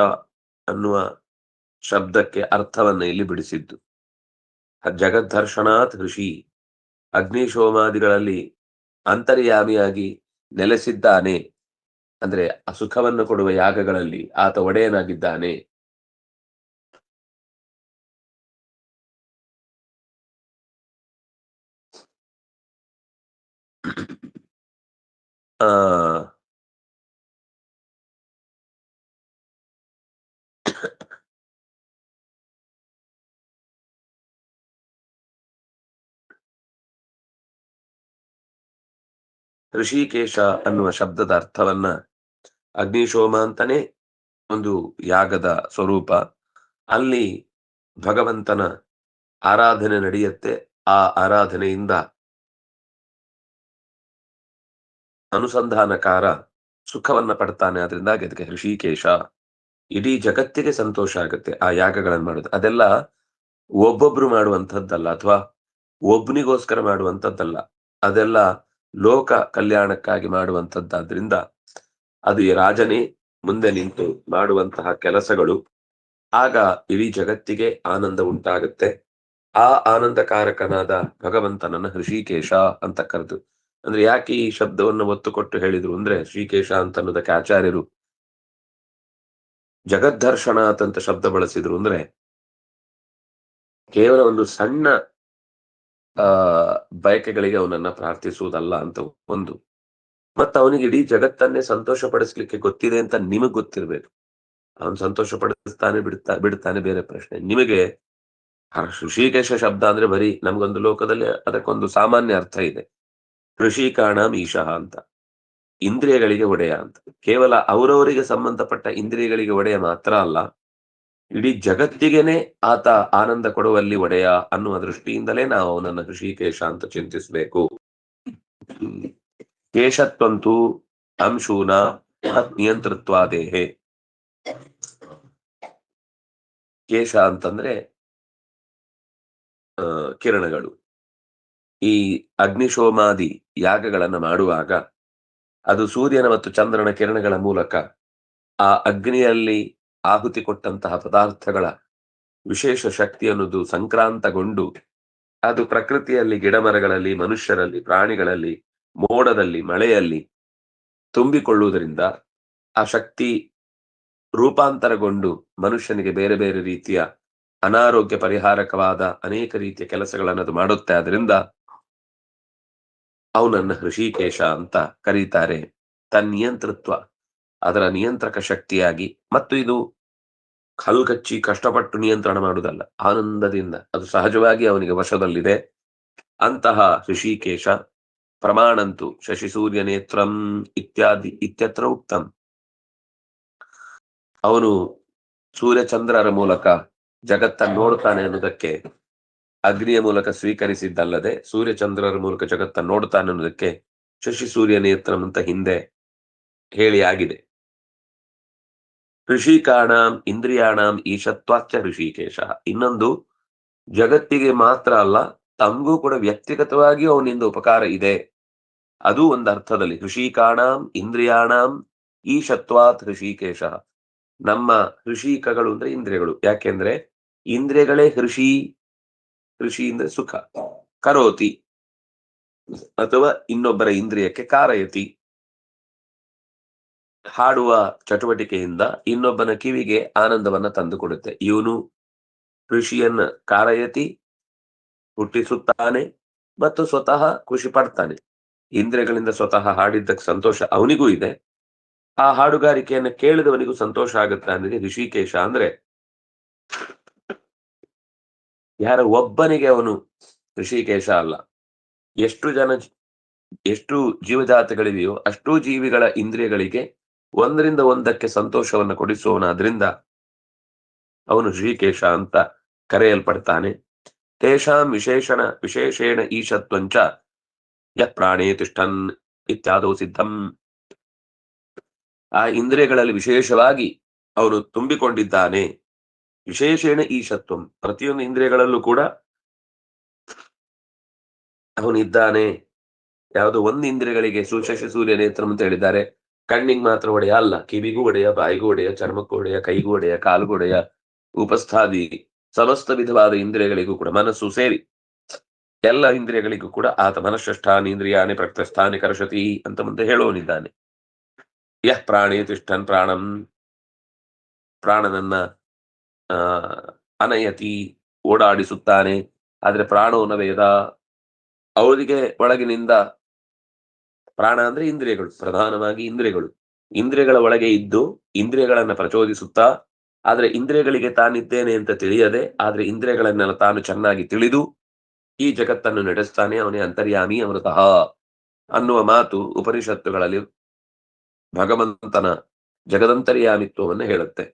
ಅನ್ನುವ ಶಬ್ದಕ್ಕೆ ಅರ್ಥವನ್ನ ಇಲ್ಲಿ ಬಿಡಿಸಿದ್ದು. ಜಗದ್ದರ್ಶನಾಥ್ ಋಷಿ ಅಗ್ನಿಶೋಮಾದಿಗಳಲ್ಲಿ ಅಂತರ್ಯಾಮಿಯಾಗಿ ನೆಲೆಸಿದ್ದಾನೆ. ಅಂದ್ರೆ ಅಸುಖವನ್ನು ಕೊಡುವ ಯಾಗಗಳಲ್ಲಿ ಆತ ಒಡೆಯನಾಗಿದ್ದಾನೆ. ಆ ಋಷಿಕೇಶ ಅನ್ನುವ ಶಬ್ದದ ಅರ್ಥವನ್ನ ಅಗ್ನಿಶೋಮ ಅಂತಾನೆ ಒಂದು ಯಾಗದ ಸ್ವರೂಪ. ಅಲ್ಲಿ ಭಗವಂತನ ಆರಾಧನೆ ನಡೆಯುತ್ತೆ. ಆ ಆರಾಧನೆಯಿಂದ ಅನುಸಂಧಾನಕಾರ ಸುಖವನ್ನ ಪಡ್ತಾನೆ. ಅದರಿಂದ ಅದಕ್ಕೆ ಋಷಿಕೇಶ ಇಡೀ ಜಗತ್ತಿಗೆ ಸಂತೋಷ ಆಗುತ್ತೆ ಆ ಯಾಗಗಳನ್ನು ಮಾಡೋದು. ಅದೆಲ್ಲ ಒಬ್ಬೊಬ್ರು ಮಾಡುವಂಥದ್ದಲ್ಲ ಅಥವಾ ಒಬ್ನಿಗೋಸ್ಕರ ಮಾಡುವಂಥದ್ದಲ್ಲ. ಅದೆಲ್ಲ ಲೋಕ ಕಲ್ಯಾಣಕ್ಕಾಗಿ ಮಾಡುವಂಥದ್ದಾದ್ರಿಂದ ಅದು ಈ ರಾಜನೇ ಮುಂದೆ ನಿಂತು ಮಾಡುವಂತಹ ಕೆಲಸಗಳು. ಆಗ ಇಡೀ ಜಗತ್ತಿಗೆ ಆನಂದ ಉಂಟಾಗುತ್ತೆ. ಆ ಆನಂದಕಾರಕನಾದ ಭಗವಂತನನ್ನ ಹೃಷಿಕೇಶ ಅಂತ ಕರೆದು. ಅಂದ್ರೆ ಯಾಕೆ ಈ ಶಬ್ದವನ್ನು ಒತ್ತು ಕೊಟ್ಟು ಹೇಳಿದ್ರು ಅಂದ್ರೆ ಶ್ರೀಕೇಶ ಅಂತ ಅನ್ನೋದಕ್ಕೆ ಆಚಾರ್ಯರು ಜಗದ್ದರ್ಶನಾಥ್ ಅಂತ ಶಬ್ದ ಬಳಸಿದ್ರು ಅಂದ್ರೆ ಕೇವಲ ಒಂದು ಸಣ್ಣ ಬಯಕೆಗಳಿಗೆ ಅವನನ್ನ ಪ್ರಾರ್ಥಿಸುವುದಲ್ಲ ಅಂತ ಒಂದು. ಮತ್ತ ಅವನಿಗೆ ಇಡೀ ಜಗತ್ತನ್ನೇ ಸಂತೋಷ ಪಡಿಸ್ಲಿಕ್ಕೆ ಗೊತ್ತಿದೆ ಅಂತ ನಿಮಗ್ ಗೊತ್ತಿರ್ಬೇಕು. ಅವನ್ ಸಂತೋಷ ಪಡಿಸ್ತಾನೆ ಬಿಡ್ತಾ, ಬಿಡ್ತಾನೆ ಬೇರೆ ಪ್ರಶ್ನೆ. ನಿಮಗೆ ಋಷಿಕೇಶ ಶಬ್ದ ಅಂದ್ರೆ ಬರೀ ನಮ್ಗೊಂದು ಲೋಕದಲ್ಲಿ ಅದಕ್ಕೊಂದು ಸಾಮಾನ್ಯ ಅರ್ಥ ಇದೆ. ಋಷಿಕಾಣಂ ಈಶಃ ಅಂತ. ಇಂದ್ರಿಯಗಳಿಗೆ ಒಡೆಯ ಅಂತ. ಕೇವಲ ಅವರವರಿಗೆ ಸಂಬಂಧಪಟ್ಟ ಇಂದ್ರಿಯಗಳಿಗೆ ಒಡೆಯ ಮಾತ್ರ ಅಲ್ಲ. ಇಡೀ ಜಗತ್ತಿಗೆನೆ ಆತ ಆನಂದ ಕೊಡುವಲ್ಲಿ ಒಡೆಯ ಅನ್ನುವ ದೃಷ್ಟಿಯಿಂದಲೇ ನಾವು ಅವನನ್ನ ಋಷಿಕೇಶ ಅಂತ ಚಿಂತಿಸಬೇಕು. ಕೇಶತ್ವಂತು ಅಂಶೂನ ನಿಯಂತೃತ್ವಾದೇಹೆ ಕೇಶ ಅಂತಂದ್ರೆ ಕಿರಣಗಳು. ಈ ಅಗ್ನಿಶೋಮಾದಿ ಯಾಗಗಳನ್ನ ಮಾಡುವಾಗ, ಅದು ಸೂರ್ಯನ ಮತ್ತು ಚಂದ್ರನ ಕಿರಣಗಳ ಮೂಲಕ ಆ ಅಗ್ನಿಯಲ್ಲಿ ಆಹುತಿ ಕೊಟ್ಟಂತಹ ಪದಾರ್ಥಗಳ ವಿಶೇಷ ಶಕ್ತಿ ಅನ್ನೋದು ಸಂಕ್ರಾಂತಗೊಂಡು ಅದು ಪ್ರಕೃತಿಯಲ್ಲಿ ಗಿಡಮರಗಳಲ್ಲಿ, ಮನುಷ್ಯರಲ್ಲಿ, ಪ್ರಾಣಿಗಳಲ್ಲಿ, ಮೋಡದಲ್ಲಿ, ಮಳೆಯಲ್ಲಿ ತುಂಬಿಕೊಳ್ಳುವುದರಿಂದ ಆ ಶಕ್ತಿ ರೂಪಾಂತರಗೊಂಡು ಮನುಷ್ಯನಿಗೆ ಬೇರೆ ಬೇರೆ ರೀತಿಯ ಅನಾರೋಗ್ಯ ಪರಿಹಾರಕವಾದ ಅನೇಕ ರೀತಿಯ ಕೆಲಸಗಳನ್ನು ಅದು ಮಾಡುತ್ತೆ. ಅದರಿಂದ ಅವನನ್ನ ಹೃಷಿಕೇಶ ಅಂತ ಕರೀತಾರೆ ತನ್ನಿಯಂತೃತ್ವ. ಅದರ ನಿಯಂತ್ರಕ ಶಕ್ತಿಯಾಗಿ ಮತ್ತು ಇದು ಕಲ್ಕಚ್ಚಿ ಕಷ್ಟಪಟ್ಟು ನಿಯಂತ್ರಣ ಮಾಡುವುದಲ್ಲ. ಆನಂದದಿಂದ ಅದು ಸಹಜವಾಗಿ ಅವನಿಗೆ ವಶದಲ್ಲಿದೆ. ಅಂತಹ ಋಷಿಕೇಶ ಪ್ರಮಾಣಂತು ಶಶಿ ಸೂರ್ಯ ನೇತ್ರಂ ಇತ್ಯಾದಿ ಇತ್ಯತ್ರ ಉಕ್ತಂ. ಅವನು ಸೂರ್ಯಚಂದ್ರರ ಮೂಲಕ ಜಗತ್ತನ್ನು ನೋಡ್ತಾನೆ ಅನ್ನೋದಕ್ಕೆ ಅಗ್ನಿಯ ಮೂಲಕ ಸ್ವೀಕರಿಸಿದ್ದಲ್ಲದೆ ಸೂರ್ಯಚಂದ್ರರ ಮೂಲಕ ಜಗತ್ತನ್ನು ನೋಡ್ತಾನೆ ಅನ್ನೋದಕ್ಕೆ ಶಶಿ ಸೂರ್ಯ ನೇತ್ರಂ ಅಂತ ಹಿಂದೆ ಹೇಳಿ ಆಗಿದೆ. ಋಷಿಕಾಣಾಂ ಇಂದ್ರಿಯಾಣಾಂ ಈಶತ್ವಾಚ ಋಷಿಕೇಶ. ಇನ್ನೊಂದು, ಜಗತ್ತಿಗೆ ಮಾತ್ರ ಅಲ್ಲ, ತಮಗೂ ಕೂಡ ವ್ಯಕ್ತಿಗತವಾಗಿ ಅವನಿಂದ ಉಪಕಾರ ಇದೆ. ಅದು ಒಂದು ಅರ್ಥದಲ್ಲಿ ಋಷಿಕಾಣಾಂ ಇಂದ್ರಿಯಾಣಾಂ ಈಶತ್ವಾತ್ ಋಷಿಕೇಶ. ನಮ್ಮ ಋಷಿಕಗಳು ಅಂದ್ರೆ ಇಂದ್ರಿಯಗಳು. ಯಾಕೆಂದ್ರೆ ಇಂದ್ರಿಯಗಳೇ ಋಷಿ ಋಷಿ ಅಂದ್ರೆ ಸುಖ, ಕರೋತಿ, ಅಥವಾ ಇನ್ನೊಬ್ಬರ ಇಂದ್ರಿಯಕ್ಕೆ ಕಾರಯತಿ. ಹಾಡುವ ಚಟುವಟಿಕೆಯಿಂದ ಇನ್ನೊಬ್ಬನ ಕಿವಿಗೆ ಆನಂದವನ್ನ ತಂದುಕೊಡುತ್ತೆ. ಇವನು ಋಷಿಯನ್ನ ಕಾರಯತಿ, ಹುಟ್ಟಿಸುತ್ತಾನೆ ಮತ್ತು ಸ್ವತಃ ಖುಷಿ ಪಡ್ತಾನೆ. ಇಂದ್ರಿಯಗಳಿಂದ ಸ್ವತಃ ಹಾಡಿದ್ದಕ್ಕೆ ಸಂತೋಷ ಅವನಿಗೂ ಇದೆ. ಆ ಹಾಡುಗಾರಿಕೆಯನ್ನ ಕೇಳಿದವನಿಗೂ ಸಂತೋಷ ಆಗುತ್ತೆ ಅಂದ್ರೆ ಋಷಿಕೇಶ ಅಂದ್ರೆ ಯಾರ ಒಬ್ಬನಿಗೆ ಅವನು ಋಷಿಕೇಶ ಅಲ್ಲ. ಎಷ್ಟು ಜನ, ಎಷ್ಟು ಜೀವಜಾತಗಳಿವೆಯೋ ಅಷ್ಟೂ ಜೀವಿಗಳ ಇಂದ್ರಿಯಗಳಿಗೆ ಒಂದರಿಂದ ಒಂದಕ್ಕೆ ಸಂತೋಷವನ್ನು ಕೊಡಿಸುವವನಾದ್ರಿಂದ ಅವನು ಶ್ರೀಕೇಶ ಅಂತ ಕರೆಯಲ್ಪಡ್ತಾನೆ. ತೇಷಾಂ ವಿಶೇಷಣ ವಿಶೇಷೇಣ ಈಶತ್ವಂಚ ಯ ಪ್ರಾಣೇ ತಿಷ್ಠನ್ ಇತ್ಯಾದೋ ಸಿದ್ಧಂ. ಆ ಇಂದ್ರಿಯಗಳಲ್ಲಿ ವಿಶೇಷವಾಗಿ ಅವನು ತುಂಬಿಕೊಂಡಿದ್ದಾನೆ. ವಿಶೇಷೇಣ ಈಶತ್ವಂ. ಪ್ರತಿಯೊಂದು ಇಂದ್ರಿಯಗಳಲ್ಲೂ ಕೂಡ ಅವನಿದ್ದಾನೆ. ಯಾವುದೋ ಒಂದು ಇಂದ್ರಿಯಗಳಿಗೆ ಸುಶಶಿ ಸೂರ್ಯ ನೇತ್ರ ಅಂತ ಹೇಳಿದ್ದಾರೆ. ಕಣ್ಣಿಗೆ ಮಾತ್ರ ಒಡೆಯ, ಅಲ್ಲ. ಕಿವಿಗೂ ಒಡೆಯ, ಬಾಯಿಗೂ ಒಡೆಯ, ಚರ್ಮಕ್ಕೂ ಒಡೆಯ, ಕೈಗೂ ಒಡೆಯ, ಕಾಲುಗೂ ಒಡೆಯ, ಉಪಸ್ಥಾದಿ ಸಮಸ್ತ ವಿಧವಾದ ಇಂದ್ರಿಯಗಳಿಗೂ ಕೂಡ ಮನಸ್ಸು ಸೇರಿ. ಎಲ್ಲ ಇಂದ್ರಿಯಗಳಿಗೂ ಕೂಡ ಆತ ಮನಃಷ್ಠಾನಿ ಇಂದ್ರಿಯಾನಿ ಪ್ರಕ್ತಸ್ಥಾನಿ ಕರಶತಿ ಅಂತ ಮುಂದೆ ಹೇಳುವನಿದ್ದಾನೆ. ಯಹ್ ಪ್ರಾಣಿ ತಿಷ್ಠನ್ ಪ್ರಾಣಂ. ಪ್ರಾಣನನ್ನ, ಆ, ಅನಯತಿ, ಓಡಾಡಿಸುತ್ತಾನೆ. ಆದ್ರೆ ಪ್ರಾಣವನ ವೇದ ಅವರಿಗೆ ಒಳಗಿನಿಂದ ಪ್ರಾಣ ಅಂದ್ರೆ ಇಂದ್ರಿಯಗಳು, ಪ್ರಧಾನವಾಗಿ ಇಂದ್ರಿಯಗಳು. ಇಂದ್ರಿಯಗಳ ಒಳಗೆ ಇದ್ದು ಇಂದ್ರಿಯಗಳನ್ನ ಪ್ರಚೋದಿಸುತ್ತಾ, ಆದ್ರೆ ಇಂದ್ರಿಯಗಳಿಗೆ ತಾನಿದ್ದೇನೆ ಅಂತ ತಿಳಿಯದೆ, ಆದ್ರೆ ಇಂದ್ರಿಯಗಳನ್ನೆಲ್ಲ ತಾನು ಚೆನ್ನಾಗಿ ತಿಳಿದು ಈ ಜಗತ್ತನ್ನು ನಡೆಸ್ತಾನೆ, ಅವನೇ ಅಂತರ್ಯಾಮಿ ಅಮೃತಃ ಅನ್ನುವ ಮಾತು ಉಪನಿಷತ್ತುಗಳಲ್ಲಿ ಭಗವಂತನ ಜಗದಂತರ್ಯಾಮಿತ್ವವನ್ನು ಹೇಳುತ್ತೆ.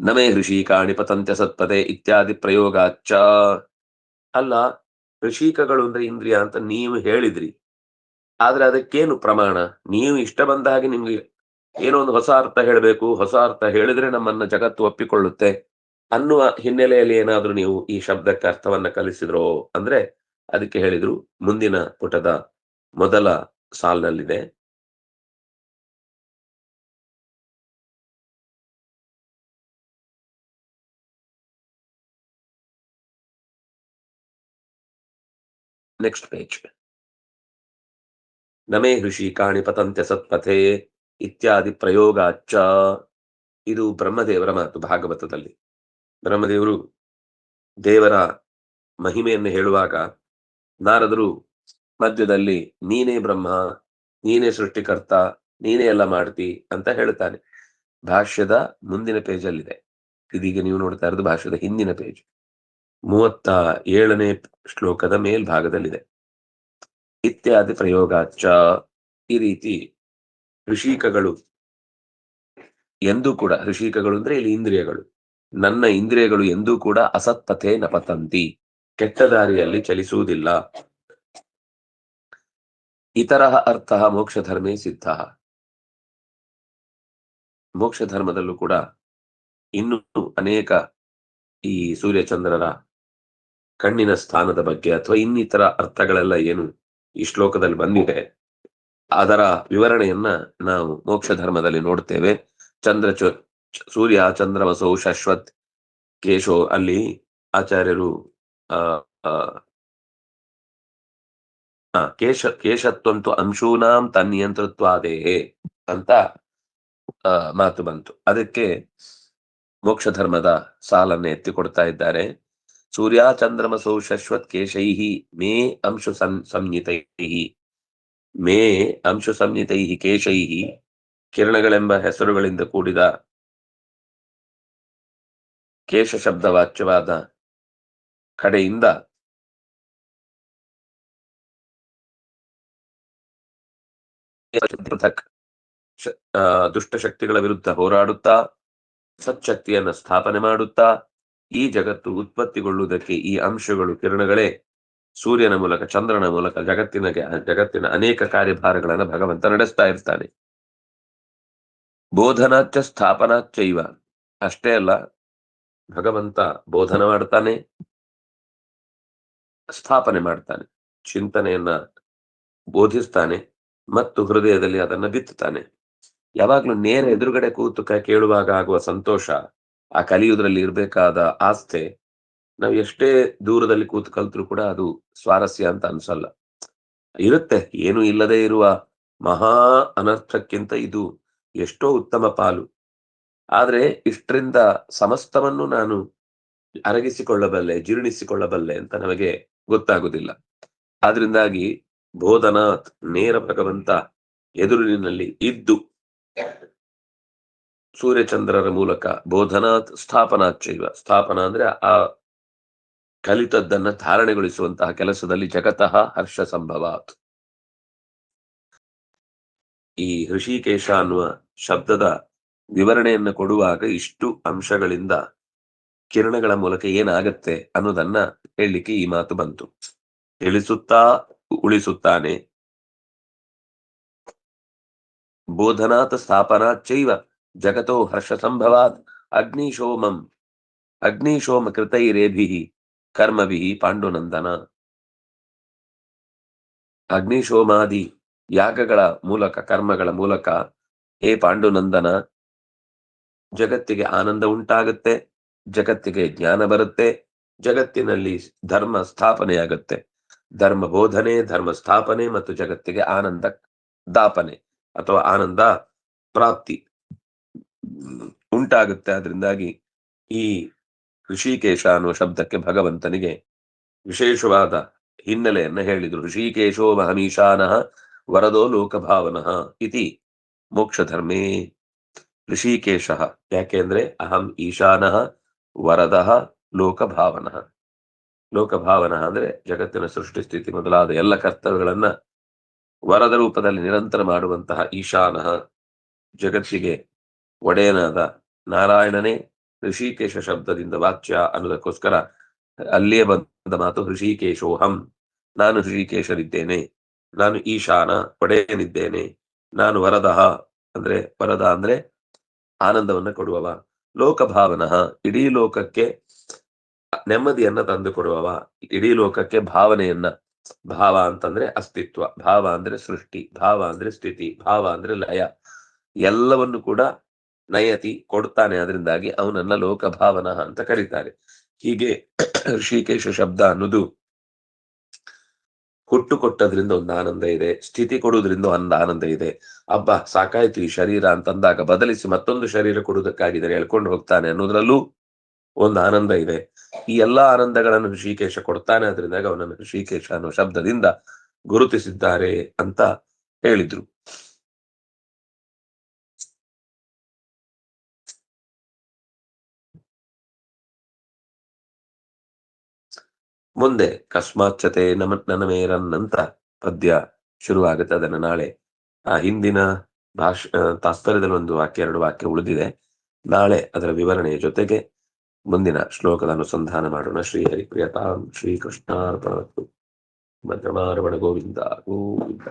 ನಮೇ ಋಷಿಕಾಣಿ ಪತಂತ್ಯ ಸತ್ಪದೆ ಇತ್ಯಾದಿ ಪ್ರಯೋಗಾಚ ಅಲ್ಲ ಋಷಿಕಗಳು ಅಂದ್ರೆ ಇಂದ್ರಿಯ ಅಂತ ನೀವು ಹೇಳಿದ್ರಿ. ಆದ್ರೆ ಅದಕ್ಕೇನು ಪ್ರಮಾಣ? ನೀವು ಇಷ್ಟ ಬಂದ ಹಾಗೆ ನಿಮ್ಗೆ ಏನೋ ಒಂದು ಹೊಸ ಅರ್ಥ ಹೇಳಬೇಕು, ಹೊಸ ಅರ್ಥ ಹೇಳಿದ್ರೆ ನಮ್ಮನ್ನ ಜಗತ್ತು ಒಪ್ಪಿಕೊಳ್ಳುತ್ತೆ ಅನ್ನುವ ಹಿನ್ನೆಲೆಯಲ್ಲಿ ಏನಾದ್ರೂ ನೀವು ಈ ಶಬ್ದಕ್ಕೆ ಅರ್ಥವನ್ನ ಕಲಿಸಿದ್ರೋ ಅಂದ್ರೆ ಅದಕ್ಕೆ ಹೇಳಿದ್ರು ಮುಂದಿನ ಪುಟದ ಮೊದಲ ಸಾಲಿನಲ್ಲಿದೆ. ನೆಕ್ಸ್ಟ್ ಪೇಜ್ ನಮೇ ಋಷಿ ಕಾಣಿ ಪತಂತ್ಯ ಸತ್ಪಥೆ ಇತ್ಯಾದಿ ಪ್ರಯೋಗಾಚ ಇದು ಬ್ರಹ್ಮದೇವರ ಮಾತು ಭಾಗವತದಲ್ಲಿ. ಬ್ರಹ್ಮದೇವರು ದೇವರ ಮಹಿಮೆಯನ್ನು ಹೇಳುವಾಗ, ನಾರದರು ಮಧ್ಯದಲ್ಲಿ, ನೀನೇ ಬ್ರಹ್ಮ, ನೀನೇ ಸೃಷ್ಟಿಕರ್ತ, ನೀನೇ ಎಲ್ಲ ಮಾಡ್ತಿ ಅಂತ ಹೇಳ್ತಾನೆ ಭಾಷ್ಯದ ಮುಂದಿನ ಪೇಜಲ್ಲಿದೆ ಇದೀಗ ನೀವು ನೋಡ್ತಾ ಇರೋದು ಭಾಷ್ಯದ ಹಿಂದಿನ ಪೇಜ್ ಮೂವತ್ತ ಏಳನೇ ಶ್ಲೋಕದ ಮೇಲ್ಭಾಗದಲ್ಲಿದೆ. ಇತ್ಯಾದಿ ಪ್ರಯೋಗಾಚ ಈ ರೀತಿ ಋಷಿಕಗಳು ಎಂದೂ ಕೂಡ, ಋಷಿಕಗಳು ಅಂದ್ರೆ ಇಲ್ಲಿ ಇಂದ್ರಿಯಗಳು. ನನ್ನ ಇಂದ್ರಿಯಗಳು ಎಂದೂ ಕೂಡ ಅಸತ್ಪಥೆ ನಪತಂತಿ. ಕೆಟ್ಟ ದಾರಿಯಲ್ಲಿ ಚಲಿಸುವುದಿಲ್ಲ. ಇತರ ಅರ್ಥ ಮೋಕ್ಷ ಧರ್ಮೇ ಸಿದ್ಧ. ಮೋಕ್ಷ ಧರ್ಮದಲ್ಲೂ ಕೂಡ ಇನ್ನೂ ಅನೇಕ ಈ ಸೂರ್ಯಚಂದ್ರರ ಕಣ್ಣಿನ ಸ್ಥಾನದ ಬಗ್ಗೆ ಅಥವಾ ಇನ್ನಿತರ ಅರ್ಥಗಳೆಲ್ಲ ಏನು ಈ ಶ್ಲೋಕದಲ್ಲಿ ಬಂದಿದೆ, ಅದರ ವಿವರಣೆಯನ್ನ ನಾವು ಮೋಕ್ಷ ಧರ್ಮದಲ್ಲಿ ನೋಡ್ತೇವೆ. ಚಂದ್ರ ಸೂರ್ಯ ಚಂದ್ರಮಸೌ ಶಶ್ವತ್, ಕೇಶೋ ಅಲ್ಲಿ ಆಚಾರ್ಯರು, ಆ ಕೇಶ, ಕೇಶತ್ವಂತು ಅಂಶೂನಾಂ ತನ್ನಿಯಂತೃತ್ವಾದೇಹೇ ಅಂತ ಮಾತು ಬಂತು. ಅದಕ್ಕೆ ಮೋಕ್ಷ ಧರ್ಮದ ಸಾಲನ್ನು ಎತ್ತಿ ಕೊಡ್ತಾ ಇದ್ದಾರೆ. ಸೂರ್ಯ ಚಂದ್ರಮಸೌ ಶಶ್ವತ್ ಕೇಶೈಹಿ ಮೇ ಅಂಶು ಸಂ ಸಂಹಿತೈಹಿ ಮೇ ಅಂಶು ಸಂಹಿತೈಹಿ ಕೇಶೈಹಿ ಕಿರಣಗಳೆಂಬ ಹೆಸರುಗಳಿಂದ ಕೂಡಿದ ಕೇಶ ಶಬ್ದವಾಚ್ಯವಾದ ಕಡೆಯಿಂದ ಪೃಥಕ್ ದುಷ್ಟಶಕ್ತಿಗಳ ವಿರುದ್ಧ ಹೋರಾಡುತ್ತಾ ಸಚ್ಛಕ್ತಿಯನ್ನು ಸ್ಥಾಪನೆ ಮಾಡುತ್ತಾ ಈ ಜಗತ್ತು ಉತ್ಪತ್ತಿಗೊಳ್ಳುವುದಕ್ಕೆ ಈ ಅಂಶಗಳು ಕಿರಣಗಳೇ. ಸೂರ್ಯನ ಮೂಲಕ, ಚಂದ್ರನ ಮೂಲಕ ಜಗತ್ತಿನ ಜಗತ್ತಿನ ಅನೇಕ ಕಾರ್ಯಭಾರಗಳನ್ನು ಭಗವಂತ ನಡೆಸ್ತಾ ಇರ್ತಾನೆ. ಬೋಧನಾಚ ಸ್ಥಾಪನಾಚೈವ ಅಷ್ಟೇ ಅಲ್ಲ, ಭಗವಂತ ಬೋಧನ ಮಾಡ್ತಾನೆ, ಸ್ಥಾಪನೆ ಮಾಡ್ತಾನೆ, ಚಿಂತನೆಯನ್ನ ಬೋಧಿಸ್ತಾನೆ ಮತ್ತು ಹೃದಯದಲ್ಲಿ ಅದನ್ನ ಬಿತ್ತುತ್ತಾನೆ. ಯಾವಾಗ್ಲೂ ನೇರ ಎದುರುಗಡೆ ಕೂತು ಕೇಳುವಾಗ ಆಗುವ ಸಂತೋಷ ಆ ಕಲಿಯುವುದರಲ್ಲಿ ಇರಬೇಕಾದ ಆಸ್ಥೆ ನಾವು ಎಷ್ಟೇ ದೂರದಲ್ಲಿ ಕೂತು ಕಲ್ತರೂ ಕೂಡ ಅದು ಸ್ವಾರಸ್ಯ ಅಂತ ಅನ್ಸಲ್ಲ. ಇರುತ್ತೆ, ಏನು ಇಲ್ಲದೆ ಇರುವ ಮಹಾ ಅನರ್ಥಕ್ಕಿಂತ ಇದು ಎಷ್ಟೋ ಉತ್ತಮ ಪಾಲು. ಆದ್ರೆ ಇಷ್ಟರಿಂದ ಸಮಸ್ತವನ್ನು ನಾನು ಅರಗಿಸಿಕೊಳ್ಳಬಲ್ಲೆ, ಜೀರ್ಣಿಸಿಕೊಳ್ಳಬಲ್ಲೆ ಅಂತ ನಮಗೆ ಗೊತ್ತಾಗುದಿಲ್ಲ. ಆದ್ರಿಂದಾಗಿ ಬೋಧನಾಥ್ ನೇರ ಭಗವಂತ ಎದುರಿನಲ್ಲಿ ಇದ್ದು ಸೂರ್ಯಚಂದ್ರರ ಮೂಲಕ ಬೋಧನಾತ್ ಸ್ಥಾಪನಾತ್ ಶೈವ ಸ್ಥಾಪನ ಅಂದ್ರೆ ಆ ಕಲಿತದ್ದನ್ನ ಧಾರಣೆಗೊಳಿಸುವಂತಹ ಕೆಲಸದಲ್ಲಿ ಜಗತಃ ಹರ್ಷ ಸಂಭವಾತ್. ಈ ಹೃಷಿಕೇಶ ಅನ್ನುವ ಶಬ್ದದ ವಿವರಣೆಯನ್ನು ಕೊಡುವಾಗ ಇಷ್ಟು ಅಂಶಗಳಿಂದ ಕಿರಣಗಳ ಮೂಲಕ ಏನಾಗತ್ತೆ ಅನ್ನೋದನ್ನ ಹೇಳಲಿಕ್ಕೆ ಈ ಮಾತು ಬಂತು. ತಿಳಿಸುತ್ತಾ ಉಳಿಸುತ್ತಾನೆ. ಬೋಧನಾತ್ ಸ್ಥಾಪನಾಚೈವ ಜಗತೋ ಹರ್ಷ ಸಂಭವಾತ್ ಅಗ್ನಿಶೋಮಂ ಅಗ್ನಿಶೋಮ ಕೃತೈರೇಭಿ ಕರ್ಮಭಿ ಪಾಂಡುನಂದನ ಅಗ್ನಿಶೋಮಾದಿ ಯಾಗಗಳ ಮೂಲಕ, ಕರ್ಮಗಳ ಮೂಲಕ ಹೇ ಪಾಂಡುನಂದನ, ಜಗತ್ತಿಗೆ ಆನಂದ ಉಂಟಾಗುತ್ತೆ, ಜಗತ್ತಿಗೆ ಜ್ಞಾನ ಬರುತ್ತೆ, ಜಗತ್ತಿನಲ್ಲಿ ಧರ್ಮ ಸ್ಥಾಪನೆಯಾಗುತ್ತೆ. ಧರ್ಮ ಬೋಧನೆ ಧರ್ಮ ಸ್ಥಾಪನೆ ಮತ್ತು ಜಗತ್ತಿಗೆ ಆನಂದ ದಾಪನೆ ಅಥವಾ ಆನಂದ ಪ್ರಾಪ್ತಿ. ಉಂಟಾಗುತ್ತೆ. ಅದರಿಂದಾಗಿ ಈ ಋಷಿಕೇಶ ಅನ್ನುವ ಶಬ್ದಕ್ಕೆ ಭಗವಂತನಿಗೆ ವಿಶೇಷವಾದ ಹಿನ್ನೆಲೆಯನ್ನ ಹೇಳಿದರು. ಋಷಿಕೇಶೋ ಮಹಮೀಶಾನಃ ವರದೋ ಲೋಕಭಾವನಃ ಇತಿ ಮೋಕ್ಷಧರ್ಮೇ. ಋಷಿಕೇಶ ಯಾಕೆಂದ್ರೆ ಅಹಂ ಈಶಾನಃ ವರದಃ ಲೋಕಭಾವನಃ. ಲೋಕಭಾವನ ಅಂದ್ರೆ ಜಗತ್ತಿನ ಸೃಷ್ಟಿ ಸ್ಥಿತಿ ಮೊದಲಾದ ಎಲ್ಲ ಕರ್ತವ್ಯಗಳನ್ನ ವರದ ರೂಪದಲ್ಲಿ ನಿರಂತರ ಮಾಡುವಂತಹ ಈಶಾನಃ ಜಗತ್ತಿಗೆ ಒಡೆಯನಾದ ನಾರಾಯಣನೇ ಋಷಿಕೇಶ ಶಬ್ದದಿಂದ ವಾಚ್ಯ ಅನ್ನೋದಕ್ಕೋಸ್ಕರ ಅಲ್ಲಿಯೇ ಬಂದ ಮಾತು ಋಷಿಕೇಶೋಹಂ ನಾನು ಋಷಿಕೇಶರಿದ್ದೇನೆ. ನಾನು ಈಶಾನ ಒಡೆಯನಿದ್ದೇನೆ. ನಾನು ವರದಹ ಅಂದ್ರೆ ವರದ ಅಂದ್ರೆ ಆನಂದವನ್ನ ಕೊಡುವವ. ಲೋಕಭಾವನಃ ಇಡೀ ಲೋಕಕ್ಕೆ ನೆಮ್ಮದಿಯನ್ನ ತಂದು ಕೊಡುವವ. ಇಡೀ ಲೋಕಕ್ಕೆ ಭಾವನೆಯನ್ನ. ಭಾವ ಅಂತಂದ್ರೆ ಅಸ್ತಿತ್ವ. ಭಾವ ಅಂದ್ರೆ ಸೃಷ್ಟಿ. ಭಾವ ಅಂದ್ರೆ ಸ್ಥಿತಿ. ಭಾವ ಅಂದ್ರೆ ಲಯ. ಎಲ್ಲವನ್ನು ಕೂಡ ನಯತಿ ಕೊಡ್ತಾನೆ ಅದರಿಂದಾಗಿ ಅವನನ್ನ ಲೋಕಭಾವನ ಅಂತ ಕರೀತಾರೆ. ಹೀಗೆ ಋಷಿಕೇಶ ಶಬ್ದ ಅನ್ನೋದು ಹುಟ್ಟು ಕೊಟ್ಟದ್ರಿಂದ ಒಂದು ಆನಂದ ಇದೆ, ಸ್ಥಿತಿ ಕೊಡುವುದರಿಂದ ಒಂದು ಆನಂದ ಇದೆ. ಅಬ್ಬ, ಸಾಕಾಯ್ತು ಈ ಶರೀರ ಅಂತಂದಾಗ ಬದಲಿಸಿ ಮತ್ತೊಂದು ಶರೀರ ಕೊಡುವುದಕ್ಕಾಗಿದ್ದಾರೆ ಹೇಳ್ಕೊಂಡು ಹೋಗ್ತಾನೆ ಅನ್ನೋದ್ರಲ್ಲೂ ಒಂದು ಆನಂದ ಇದೆ. ಈ ಎಲ್ಲಾ ಆನಂದಗಳನ್ನು ಋಷಿಕೇಶ ಕೊಡ್ತಾನೆ, ಅದರಿಂದಾಗ ಅವನನ್ನು ಋಷಿಕೇಶ ಅನ್ನೋ ಶಬ್ದದಿಂದ ಗುರುತಿಸಿದ್ದಾರೆ ಅಂತ ಹೇಳಿದ್ರು. ಮುಂದೆ ಕಸ್ಮಾಚ್ಛತೆ ನಮ ನನಮೇರನ್ ನಂತರ ಪದ್ಯ ಶುರುವಾಗುತ್ತೆ ಅದನ್ನ ನಾಳೆ. ಆ ಹಿಂದಿನ ಭಾಷ ತಾತ್ಪರ್ಯದಲ್ಲಿ ಒಂದು ವಾಕ್ಯ, ಎರಡು ವಾಕ್ಯ ಉಳಿದಿದೆ. ನಾಳೆ ಅದರ ವಿವರಣೆಯ ಜೊತೆಗೆ ಮುಂದಿನ ಶ್ಲೋಕದ ಅನುಸಂಧಾನ ಮಾಡೋಣ. ಶ್ರೀ ಹರಿಪ್ರಿಯತಾಂ ಶ್ರೀ ಕೃಷ್ಣಾರ್ಪಣವತ್ತು ಭದ್ರಮಾರ್ಪಣ ಗೋವಿಂದ ಗೋವಿಂದ.